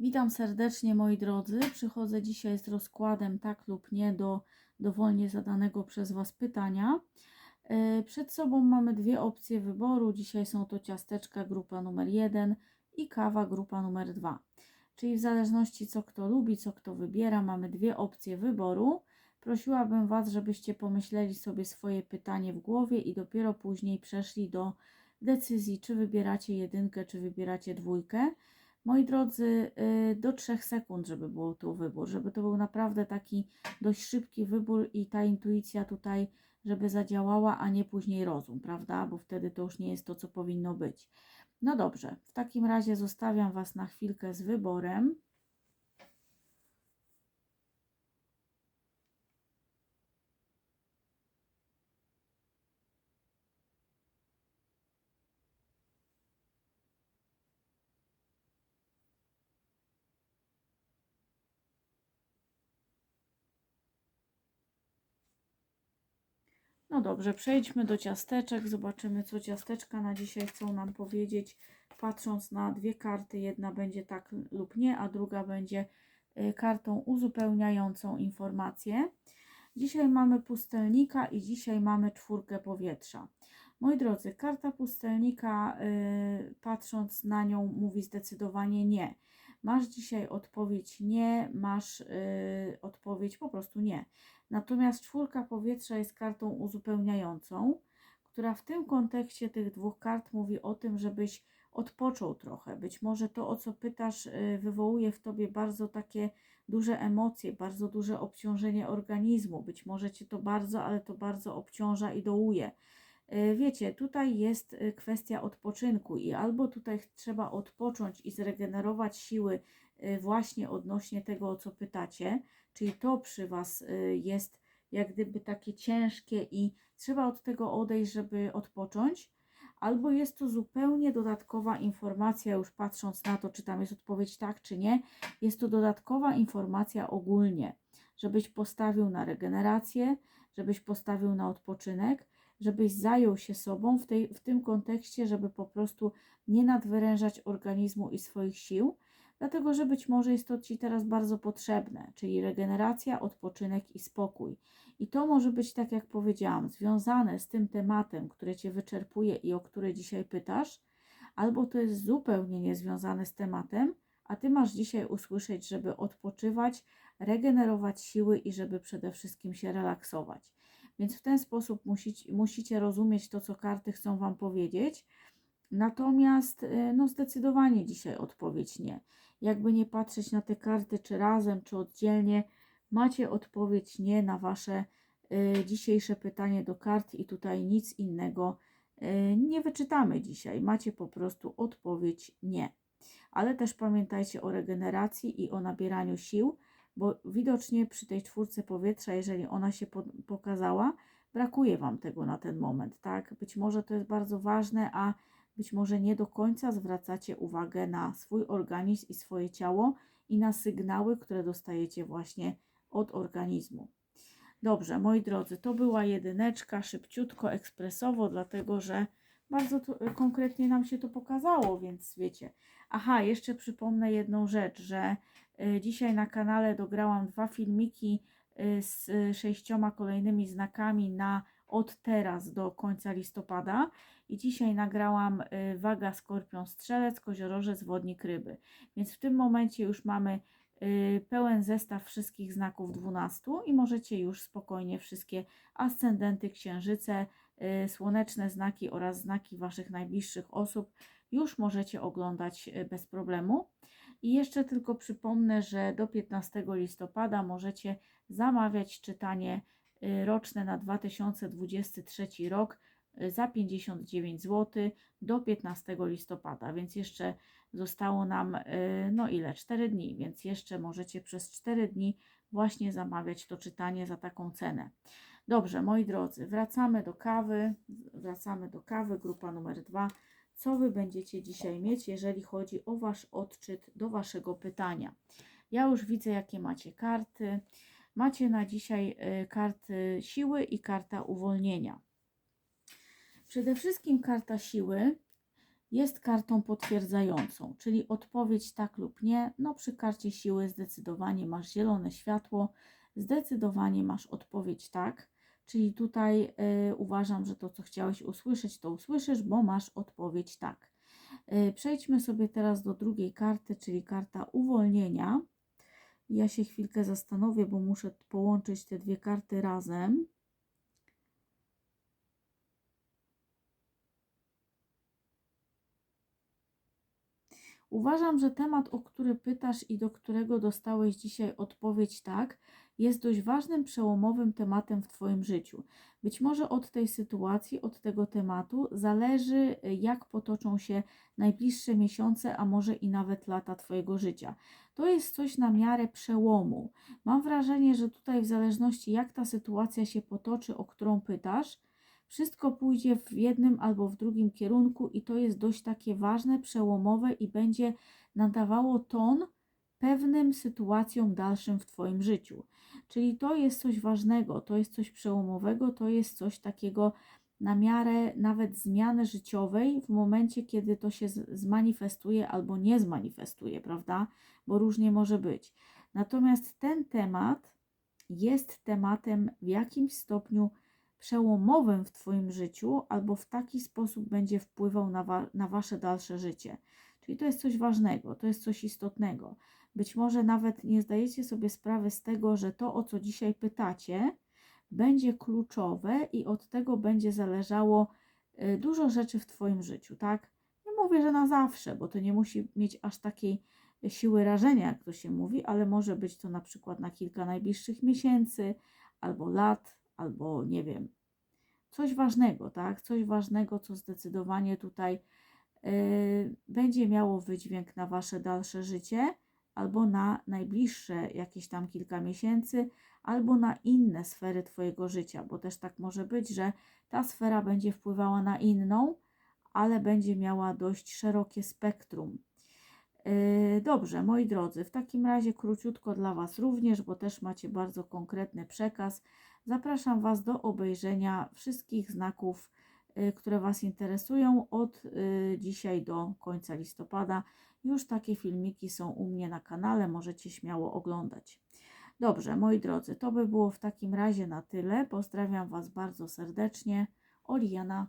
Witam serdecznie moi drodzy. Przychodzę dzisiaj z rozkładem tak lub nie do dowolnie zadanego przez Was pytania. E, Przed sobą mamy dwie opcje wyboru. Dzisiaj są to ciasteczka grupa numer 1 i kawa grupa numer 2. Czyli w zależności co kto lubi, co kto wybiera, mamy dwie opcje wyboru. Prosiłabym Was, żebyście pomyśleli sobie swoje pytanie w głowie i dopiero później przeszli do decyzji, czy wybieracie jedynkę, czy wybieracie dwójkę. Moi drodzy, y, do 3 sekund, żeby było tu wybór, żeby to był naprawdę taki dość szybki wybór i ta intuicja tutaj, żeby zadziałała, a nie później rozum, prawda? Bo wtedy to już nie jest to, co powinno być. No dobrze, w takim razie zostawiam Was na chwilkę z wyborem. No dobrze, przejdźmy do ciasteczek. Zobaczymy, co ciasteczka na dzisiaj chcą nam powiedzieć. Patrząc na dwie karty, jedna będzie tak lub nie, a druga będzie y, kartą uzupełniającą informację. Dzisiaj mamy pustelnika i dzisiaj mamy czwórkę powietrza. Moi drodzy, karta pustelnika, y, patrząc na nią, mówi zdecydowanie nie. Masz dzisiaj odpowiedź nie, masz y, odpowiedź po prostu nie. Natomiast czwórka powietrza jest kartą uzupełniającą, która w tym kontekście tych dwóch kart mówi o tym, żebyś odpoczął trochę. Być może to, o co pytasz, y, wywołuje w tobie bardzo takie duże emocje, bardzo duże obciążenie organizmu. Być może cię to bardzo, ale to bardzo obciąża i dołuje. Y, Wiecie, tutaj jest y, kwestia odpoczynku i albo tutaj trzeba odpocząć i zregenerować siły właśnie odnośnie tego, o co pytacie, czyli to przy Was jest jak gdyby takie ciężkie i trzeba od tego odejść, żeby odpocząć, albo jest to zupełnie dodatkowa informacja, już patrząc na to, czy tam jest odpowiedź tak, czy nie, jest to dodatkowa informacja ogólnie, żebyś postawił na regenerację, żebyś postawił na odpoczynek, żebyś zajął się sobą w, tej, w tym kontekście, żeby po prostu nie nadwyrężać organizmu i swoich sił, dlatego że być może jest to Ci teraz bardzo potrzebne, czyli regeneracja, odpoczynek i spokój. I to może być, tak jak powiedziałam, związane z tym tematem, który Cię wyczerpuje i o który dzisiaj pytasz, albo to jest zupełnie niezwiązane z tematem, a Ty masz dzisiaj usłyszeć, żeby odpoczywać, regenerować siły i żeby przede wszystkim się relaksować. Więc w ten sposób musicie, musicie rozumieć to, co karty chcą Wam powiedzieć. Natomiast y, no zdecydowanie dzisiaj odpowiedź nie. Jakby nie patrzeć na te karty, czy razem, czy oddzielnie, macie odpowiedź nie na Wasze y, dzisiejsze pytanie do kart i tutaj nic innego y, nie wyczytamy dzisiaj. Macie po prostu odpowiedź nie. Ale też pamiętajcie o regeneracji i o nabieraniu sił, bo widocznie przy tej czwórce powietrza, jeżeli ona się po pokazała, brakuje Wam tego na ten moment, tak? Być może to jest bardzo ważne, a być może nie do końca zwracacie uwagę na swój organizm i swoje ciało i na sygnały, które dostajecie właśnie od organizmu. Dobrze, moi drodzy, to była jedyneczka, szybciutko, ekspresowo, dlatego że bardzo to, konkretnie nam się to pokazało, więc wiecie. Aha, jeszcze przypomnę jedną rzecz, że y, dzisiaj na kanale dograłam dwa filmiki y, z sześcioma kolejnymi znakami na od teraz do końca listopada i dzisiaj nagrałam waga skorpion strzelec, koziorożec, wodnik ryby. Więc w tym momencie już mamy pełen zestaw wszystkich znaków 12 i możecie już spokojnie wszystkie ascendenty, księżyce, y, słoneczne znaki oraz znaki Waszych najbliższych osób już możecie oglądać y, bez problemu. I jeszcze tylko przypomnę, że do 15 listopada możecie zamawiać czytanie y, roczne na 2023 rok za 59 zł do 15 listopada, więc jeszcze zostało nam, no ile, 4 dni, więc jeszcze możecie przez 4 dni właśnie zamawiać to czytanie za taką cenę. Dobrze, moi drodzy, wracamy do kawy, wracamy do kawy, grupa numer dwa. Co Wy będziecie dzisiaj mieć, jeżeli chodzi o Wasz odczyt do Waszego pytania? Ja już widzę, jakie macie karty. Macie na dzisiaj karty siły i karta uwolnienia. Przede wszystkim karta siły jest kartą potwierdzającą, czyli odpowiedź tak lub nie. No przy karcie siły zdecydowanie masz zielone światło, zdecydowanie masz odpowiedź tak. Czyli tutaj y, uważam, że to, co chciałeś usłyszeć, to usłyszysz, bo masz odpowiedź tak. Y, przejdźmy sobie teraz do drugiej karty, czyli karta uwolnienia. Ja się chwilkę zastanowię, bo muszę połączyć te dwie karty razem. Uważam, że temat, o który pytasz i do którego dostałeś dzisiaj odpowiedź tak, jest dość ważnym, przełomowym tematem w Twoim życiu. Być może od tej sytuacji, od tego tematu zależy, jak potoczą się najbliższe miesiące, a może i nawet lata Twojego życia. To jest coś na miarę przełomu. Mam wrażenie, że tutaj, w zależności jak ta sytuacja się potoczy, o którą pytasz, wszystko pójdzie w jednym albo w drugim kierunku i to jest dość takie ważne, przełomowe i będzie nadawało ton pewnym sytuacjom dalszym w Twoim życiu. Czyli to jest coś ważnego, to jest coś przełomowego, to jest coś takiego na miarę nawet zmiany życiowej w momencie, kiedy to się zmanifestuje albo nie zmanifestuje, prawda? Bo różnie może być. Natomiast ten temat jest tematem w jakimś stopniu przełomowym w Twoim życiu, albo w taki sposób będzie wpływał na, wa na Wasze dalsze życie. Czyli to jest coś ważnego, to jest coś istotnego. Być może nawet nie zdajecie sobie sprawy z tego, że to, o co dzisiaj pytacie, będzie kluczowe i od tego będzie zależało y, dużo rzeczy w Twoim życiu, tak? Nie mówię, że na zawsze, bo to nie musi mieć aż takiej siły rażenia, jak to się mówi, ale może być to na przykład na kilka najbliższych miesięcy albo lat, albo nie wiem, coś ważnego, tak? Coś ważnego, co zdecydowanie tutaj yy, będzie miało wydźwięk na Wasze dalsze życie, albo na najbliższe jakieś tam kilka miesięcy, albo na inne sfery Twojego życia, bo też tak może być, że ta sfera będzie wpływała na inną, ale będzie miała dość szerokie spektrum. Yy, dobrze, moi drodzy, w takim razie króciutko dla Was również, bo też macie bardzo konkretny przekaz. Zapraszam Was do obejrzenia wszystkich znaków, które Was interesują od yy, dzisiaj do końca listopada. Już takie filmiki są u mnie na kanale, możecie śmiało oglądać. Dobrze, moi drodzy, to by było w takim razie na tyle. Pozdrawiam Was bardzo serdecznie. Oliana.